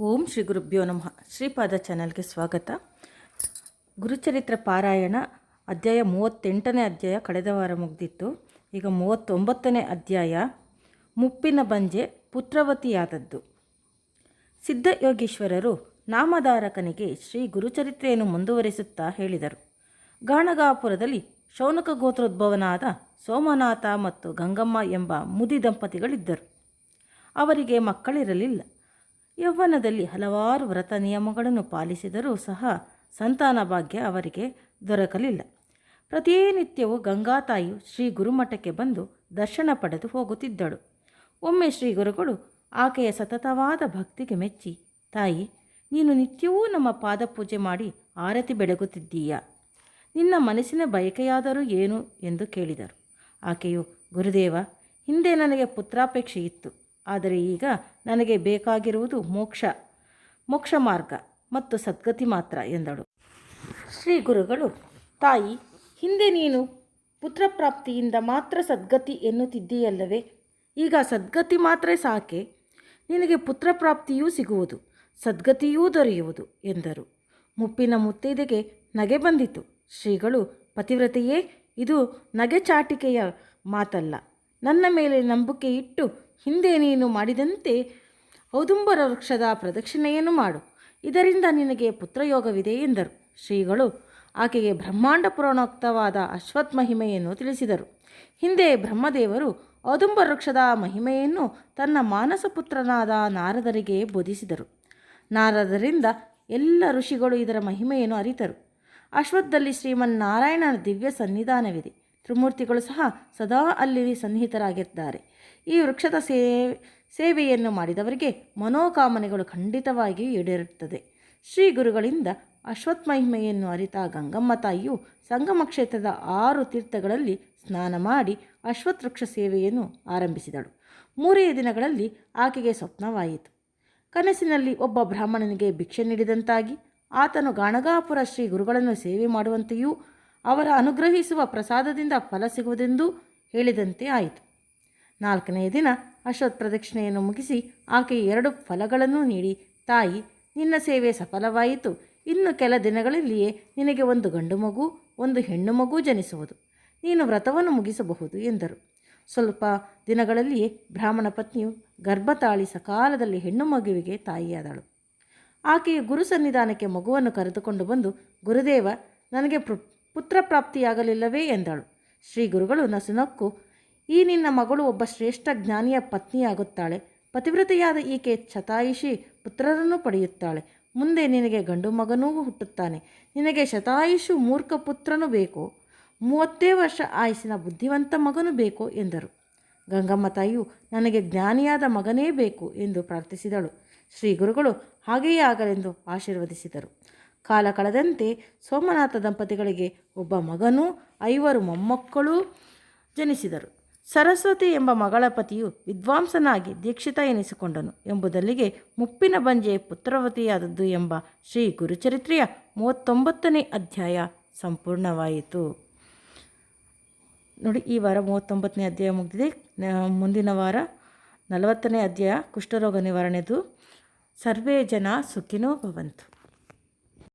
ಓಂ ಶ್ರೀ ಗುರುಭ್ಯೋ ನಮಃ. ಶ್ರೀಪಾದ ಚಾನಲ್ಗೆ ಸ್ವಾಗತ. ಗುರುಚರಿತ್ರ ಪಾರಾಯಣ ಅಧ್ಯಾಯ ಮೂವತ್ತೆಂಟನೇ ಅಧ್ಯಾಯ ಕಳೆದ ವಾರ ಮುಗ್ದಿತ್ತು. ಈಗ ಮೂವತ್ತೊಂಬತ್ತನೇ ಅಧ್ಯಾಯ ಮುಪ್ಪಿನ ಬಂಜೆ ಪುತ್ರವತಿಯಾದದ್ದು. ಸಿದ್ಧಯೋಗೀಶ್ವರರು ನಾಮಧಾರಕನಿಗೆ ಶ್ರೀ ಗುರುಚರಿತ್ರೆಯನ್ನು ಮುಂದುವರಿಸುತ್ತಾ ಹೇಳಿದರು. ಗಾಣಗಾಪುರದಲ್ಲಿ ಶೌನಕ ಗೋತ್ರೋದ್ಭವನಾದ ಸೋಮನಾಥ ಮತ್ತು ಗಂಗಮ್ಮ ಎಂಬ ಮುದಿ ದಂಪತಿಗಳಿದ್ದರು. ಅವರಿಗೆ ಮಕ್ಕಳಿರಲಿಲ್ಲ. ಯೌವನದಲ್ಲಿ ಹಲವಾರು ವ್ರತ ನಿಯಮಗಳನ್ನು ಪಾಲಿಸಿದರೂ ಸಹ ಸಂತಾನ ಭಾಗ್ಯ ಅವರಿಗೆ ದೊರಕಲಿಲ್ಲ. ಪ್ರತಿನಿತ್ಯವೂ ಗಂಗಾತಾಯಿಯು ಶ್ರೀ ಗುರುಮಠಕ್ಕೆ ಬಂದು ದರ್ಶನ ಪಡೆದು ಹೋಗುತ್ತಿದ್ದಳು. ಒಮ್ಮೆ ಶ್ರೀ ಗುರುಗಳು ಆಕೆಯ ಸತತವಾದ ಭಕ್ತಿಗೆ ಮೆಚ್ಚಿ, ತಾಯಿ, ನೀನು ನಿತ್ಯವೂ ನಮ್ಮ ಪಾದಪೂಜೆ ಮಾಡಿ ಆರತಿ ಬೆಳಗುತ್ತಿದ್ದೀಯಾ? ನಿನ್ನ ಮನಸ್ಸಿನ ಬಯಕೆಯಾದರೂ ಏನು? ಎಂದು ಕೇಳಿದರು. ಆಕೆಯು, ಗುರುದೇವ, ಹಿಂದೆ ನನಗೆ ಪುತ್ರಾಪೇಕ್ಷೆ ಇತ್ತು ಆದರೆ ಈಗ ನನಗೆ ಬೇಕಾಗಿರುವುದು ಮೋಕ್ಷ ಮೋಕ್ಷ ಮಾರ್ಗ ಮತ್ತು ಸದ್ಗತಿ ಮಾತ್ರ ಎಂದಳು. ಶ್ರೀ ಗುರುಗಳು, ತಾಯಿ, ಹಿಂದೆ ನೀನು ಪುತ್ರಪ್ರಾಪ್ತಿಯಿಂದ ಮಾತ್ರ ಸದ್ಗತಿ ಎನ್ನುತ್ತಿದ್ದೀಯಲ್ಲವೇ? ಈಗ ಸದ್ಗತಿ ಮಾತ್ರ ಸಾಕೆ? ನಿನಗೆ ಪುತ್ರಪ್ರಾಪ್ತಿಯೂ ಸಿಗುವುದು, ಸದ್ಗತಿಯೂ ದೊರೆಯುವುದು ಎಂದರು. ಮುಪ್ಪಿನ ಮುತ್ತೈದೆಗೆ ನಗೆ ಬಂದಿತು. ಶ್ರೀಗಳು, ಪತಿವ್ರತೆಯೇ, ಇದು ನಗೆ ಚಾಟಿಕೆಯ ಮಾತಲ್ಲ. ನನ್ನ ಮೇಲೆ ನಂಬಿಕೆ ಇಟ್ಟು ಹಿಂದೆ ನೀನು ಮಾಡಿದಂತೆ ಔದುಂಬರ ವೃಕ್ಷದ ಪ್ರದಕ್ಷಿಣೆಯನ್ನು ಮಾಡು. ಇದರಿಂದ ನಿನಗೆ ಪುತ್ರಯೋಗವಿದೆ ಎಂದರು. ಶ್ರೀಗಳು ಆಕೆಗೆ ಬ್ರಹ್ಮಾಂಡ ಪುರಾಣೋಕ್ತವಾದ ಅಶ್ವತ್ ಮಹಿಮೆಯನ್ನು ತಿಳಿಸಿದರು. ಹಿಂದೆ ಬ್ರಹ್ಮದೇವರು ಔದುಂಬ ವೃಕ್ಷದ ಮಹಿಮೆಯನ್ನು ತನ್ನ ಮಾನಸ ಪುತ್ರನಾದ ನಾರದರಿಗೆ ಬೋಧಿಸಿದರು. ನಾರದರಿಂದ ಎಲ್ಲ ಋಷಿಗಳು ಇದರ ಮಹಿಮೆಯನ್ನು ಅರಿತರು. ಅಶ್ವತ್ಥದಲ್ಲಿ ಶ್ರೀಮನ್ನಾರಾಯಣನ ದಿವ್ಯ ಸನ್ನಿಧಾನವಿದೆ. ತ್ರಿಮೂರ್ತಿಗಳು ಸಹ ಸದಾ ಅಲ್ಲಿ ಸನ್ನಿಹಿತರಾಗಿದ್ದಾರೆ. ಈ ವೃಕ್ಷದ ಸೇ, ಸೇವೆಯನ್ನು ಮಾಡಿದವರಿಗೆ ಮನೋಕಾಮನೆಗಳು ಖಂಡಿತವಾಗಿಯೂ ಈಡೇರುತ್ತದೆ. ಶ್ರೀ ಗುರುಗಳಿಂದ ಅಶ್ವತ್ಮಹಿಮೆಯನ್ನು ಅರಿತ ಗಂಗಮ್ಮ ತಾಯಿಯು ಸಂಗಮ ಕ್ಷೇತ್ರದ ಆರು ತೀರ್ಥಗಳಲ್ಲಿ ಸ್ನಾನ ಮಾಡಿ ಅಶ್ವತ್ ವೃಕ್ಷ ಸೇವೆಯನ್ನು ಆರಂಭಿಸಿದಳು. ಮೂರೇ ದಿನಗಳಲ್ಲಿ ಆಕೆಗೆ ಸ್ವಪ್ನವಾಯಿತು. ಕನಸಿನಲ್ಲಿ ಒಬ್ಬ ಬ್ರಾಹ್ಮಣನಿಗೆ ಭಿಕ್ಷೆ ನೀಡಿದಂತಾಗಿ, ಆತನು ಗಾಣಗಾಪುರ ಶ್ರೀ ಗುರುಗಳನ್ನು ಸೇವೆ ಮಾಡುವಂತೆಯೂ ಅವರ ಅನುಗ್ರಹಿಸುವ ಪ್ರಸಾದದಿಂದ ಫಲ ಸಿಗುವುದೆಂದು ಹೇಳಿದಂತೆ ಆಯಿತು. ನಾಲ್ಕನೆಯ ದಿನ ಅಶ್ವತ್ ಪ್ರದಕ್ಷಿಣೆಯನ್ನು ಮುಗಿಸಿ ಆಕೆ ಎರಡು ಫಲಗಳನ್ನು ನೀಡಿ, ತಾಯಿ, ನಿನ್ನ ಸೇವೆ ಸಫಲವಾಯಿತು. ಇನ್ನು ಕೆಲ ದಿನಗಳಲ್ಲಿಯೇ ನಿನಗೆ ಒಂದು ಗಂಡು ಮಗು, ಒಂದು ಹೆಣ್ಣು ಮಗು ಜನಿಸುವುದು. ನೀನು ವ್ರತವನ್ನು ಮುಗಿಸಬಹುದು ಎಂದರು. ಸ್ವಲ್ಪ ದಿನಗಳಲ್ಲಿಯೇ ಬ್ರಾಹ್ಮಣ ಪತ್ನಿಯು ಗರ್ಭತಾಳಿ ಸಕಾಲದಲ್ಲಿ ಹೆಣ್ಣು ಮಗುವಿಗೆ ತಾಯಿಯಾದಳು. ಆಕೆಯು ಗುರು ಸನ್ನಿಧಾನಕ್ಕೆ ಮಗುವನ್ನು ಕರೆದುಕೊಂಡು ಬಂದು, ಗುರುದೇವ, ನನಗೆ ಪುತ್ರ ಪ್ರಾಪ್ತಿಯಾಗಲಿಲ್ಲವೇ ಎಂದಳು. ಶ್ರೀ ಗುರುಗಳು ನಸುನಕ್ಕು ಈ ನಿನ್ನ ಮಗಳು ಒಬ್ಬ ಶ್ರೇಷ್ಠ ಜ್ಞಾನಿಯ ಪತ್ನಿಯಾಗುತ್ತಾಳೆ. ಪತಿವ್ರತೆಯಾದ ಈಕೆ ಶತಾಯುಷಿ ಪುತ್ರರನ್ನು ಪಡೆಯುತ್ತಾಳೆ. ಮುಂದೆ ನಿನಗೆ ಗಂಡು ಮಗನೂ ಹುಟ್ಟುತ್ತಾನೆ. ನಿನಗೆ ಶತಾಯುಷು ಮೂರ್ಖ ಪುತ್ರನೂ ಬೇಕು. ಮೂವತ್ತೇ ವರ್ಷ ಆಯಸ್ಸಿನ ಬುದ್ಧಿವಂತ ಮಗನು ಬೇಕು ಎಂದರು. ಗಂಗಮ್ಮ ತಾಯಿಯು, ನನಗೆ ಜ್ಞಾನಿಯಾದ ಮಗನೇ ಬೇಕು ಎಂದು ಪ್ರಾರ್ಥಿಸಿದಳು. ಶ್ರೀ ಗುರುಗಳು ಹಾಗೆಯೇ ಆಗಲೆಂದು ಆಶೀರ್ವದಿಸಿದರು. ಕಾಲ ಕಳೆದಂತೆ ಸೋಮನಾಥ ದಂಪತಿಗಳಿಗೆ ಒಬ್ಬ ಮಗನೂ ಐವರು ಮೊಮ್ಮಕ್ಕಳು ಜನಿಸಿದರು. ಸರಸ್ವತಿ ಎಂಬ ಮಗಳ ಪತಿಯು ವಿದ್ವಾಂಸನಾಗಿ ದೀಕ್ಷಿತ ಎನಿಸಿಕೊಂಡನು ಎಂಬುದಲ್ಲಿಗೆ ಮುಪ್ಪಿನ ಬಂಜೆ ಪುತ್ರವತಿಯಾದದ್ದು ಎಂಬ ಶ್ರೀ ಗುರುಚರಿತ್ರೆಯ ಮೂವತ್ತೊಂಬತ್ತನೇ ಅಧ್ಯಾಯ ಸಂಪೂರ್ಣವಾಯಿತು. ನೋಡಿ, ಈ ವಾರ ಮೂವತ್ತೊಂಬತ್ತನೇ ಅಧ್ಯಾಯ ಮುಗಿದಿದೆ. ಮುಂದಿನ ವಾರ ನಲವತ್ತನೇ ಅಧ್ಯಾಯ ಕುಷ್ಠರೋಗ ನಿವಾರಣೆದು. ಸರ್ವೇ ಜನ ಸುಖಿನೋ ಭವಂತು.